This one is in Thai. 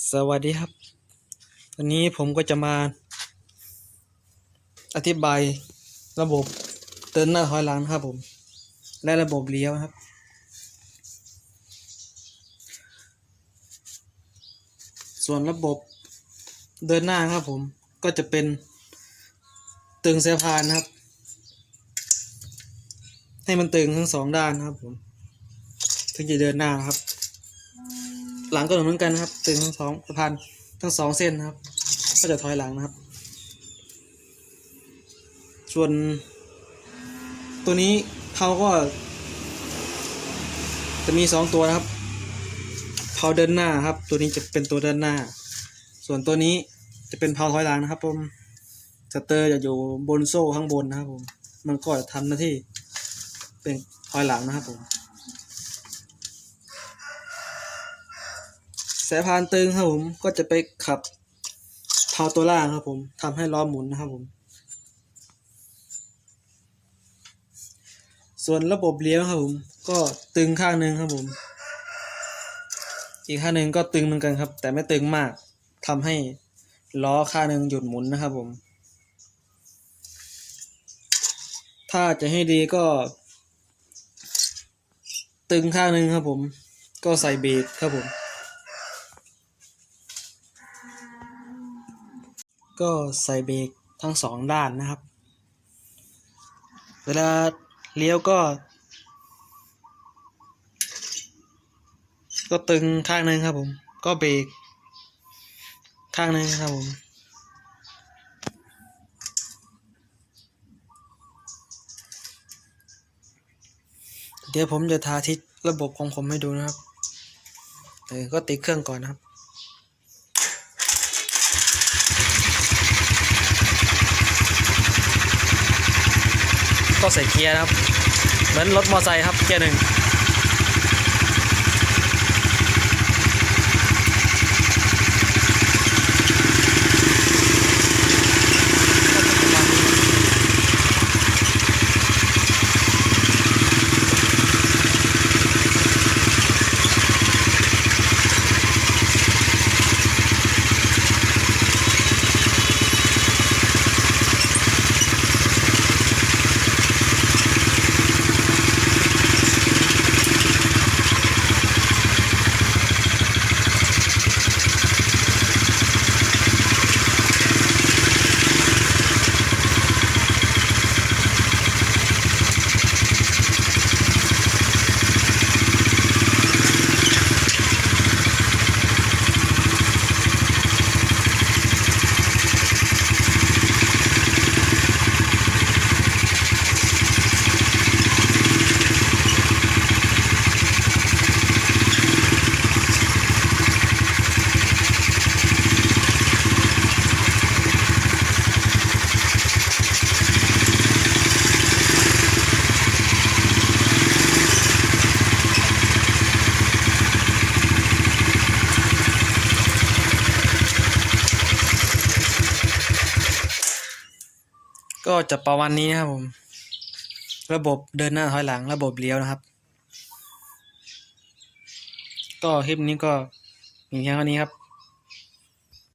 สวัสดีครับ วันนี้ผมก็จะมา อธิบายระบบเดินหน้าถอยหลังครับผม และระบบเลี้ยวครับ ส่วนระบบเดินหน้าครับผมก็จะเป็นตึงสายพานครับ ให้มันตึงทั้งสองด้านครับผม ถึงจะเดินหน้าครับ หลังก็เหมือนกันนะครับตึงทั้งสองสะพานทั้งสองเส้นนะครับ ก็จะถอยหลังนะครับ ส่วน ตัวนี้เขาก็ จะมีสองตัวนะครับเพาเดินหน้าครับ ตัวนี้จะเป็นตัวเดินหน้า ส่วนตัวนี้จะเป็นเพาถอยหลังนะครับผมสเตอร์จะอยู่บนโซ่ข้างบนนะครับผมมันก็จะทำหน้าที่เป็นถอยหลังนะครับผม สายพานตึงครับผมก็จะไปขับเพาตัวล่างครับผมทำให้ล้อหมุนนะครับผม ส่วนระบบเลี้ยวครับผม ก็ตึงข้างหนึ่งครับผม อีกข้างหนึ่งก็ตึงเหมือนกันครับ แต่ไม่ตึงมากทำให้ล้อข้างหนึ่งหยุดหมุนนะครับผม ถ้าจะให้ดีก็ ตึงข้างหนึ่งครับผม ก็ใส่เบรกครับผม ก็ใส่เบรกทั้งสองด้านนะครับ เวลาเลี้ยวก็ ก็ตึงข้างหนึ่งครับผม ก็เบรกข้างหนึ่งครับผมเดี๋ยวผมจะทาทิศระบบของผมให้ดูนะครับ เออ ก็ติดเครื่องก่อนนะครับ ก็ใส่เกียร์นะครับ เหมือนรถมอไซค์ครับเกียร์หนึ่ง ก็จะประมาณนี้นะครับผม ระบบเดินหน้าถอยหลัง ระบบเลี้ยวนะครับ ก็คลิปนี้ก็มีเพียงเท่านี้ครับ